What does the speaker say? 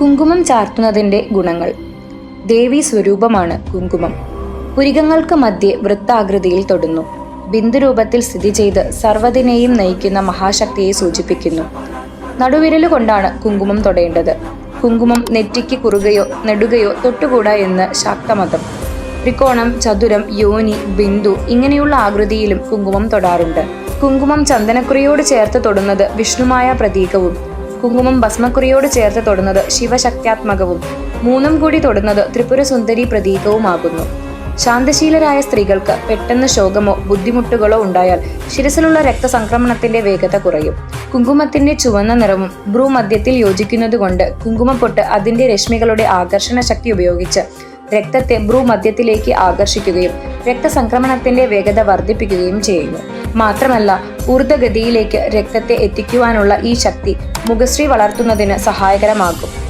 കുങ്കുമം ചാർത്തുന്നതിന്റെ ഗുണങ്ങൾ. ദേവീ സ്വരൂപമാണ് കുങ്കുമം. പുരികങ്ങൾക്ക് മധ്യേ വൃത്താകൃതിയിൽ തൊടുന്നു. ബിന്ദുരൂപത്തിൽ സ്ഥിതി ചെയ്ത് സർവതിനെയും നയിക്കുന്ന മഹാശക്തിയെ സൂചിപ്പിക്കുന്നു. നടുവിരലുകൊണ്ടാണ് കുങ്കുമം തൊടേണ്ടത്. കുങ്കുമം നെറ്റിക്ക് കുറുകയോ നെടുകയോ തൊട്ടുകൂടാ എന്ന് ശാക്തമതം. ത്രികോണം ചതുരം യോനി ബിന്ദു ഇങ്ങനെയുള്ള ആകൃതിയിലും കുങ്കുമം തൊടാറുണ്ട്. കുങ്കുമം ചന്ദനക്കുറിയോട് ചേർത്ത് തൊടുന്നത് വിഷ്ണുമായ പ്രതീകവും കുങ്കുമം ഭസ്മക്കുറിയോട് ചേർത്ത് തൊടുന്നത് ശിവശക്ത്യാത്മകവും മൂന്നും കൂടി തൊടുന്നത് ത്രിപുരസുന്ദരി പ്രതീകവുമാകുന്നു. ശാന്തശീലരായ സ്ത്രീകൾക്ക് പെട്ടെന്ന് ശോകമോ ബുദ്ധിമുട്ടുകളോ ഉണ്ടായാൽ ശിരസിലുള്ള രക്തസംക്രമണത്തിന്റെ വേഗത കുറയും. കുങ്കുമത്തിന്റെ ചുവന്ന നിറവും ഭ്രൂമധ്യത്തിൽ യോജിക്കുന്നതുകൊണ്ട് കുങ്കുമപ്പൊട്ട് അതിന്റെ രശ്മികളുടെ ആകർഷണ ശക്തി ഉപയോഗിച്ച് രക്തത്തെ ഭ്രൂമധ്യത്തിലേക്ക് ആകർഷിക്കുകയും രക്തസംക്രമണത്തിന്റെ വേഗത വർദ്ധിപ്പിക്കുകയും ചെയ്യുന്നു. മാത്രമല്ല ഊർജഗതിയിലേക്ക് രക്തത്തെ എത്തിക്കുവാനുള്ള ഈ ശക്തി മുഖശ്രീ വളർത്തുന്നതിന് സഹായകരമാകും.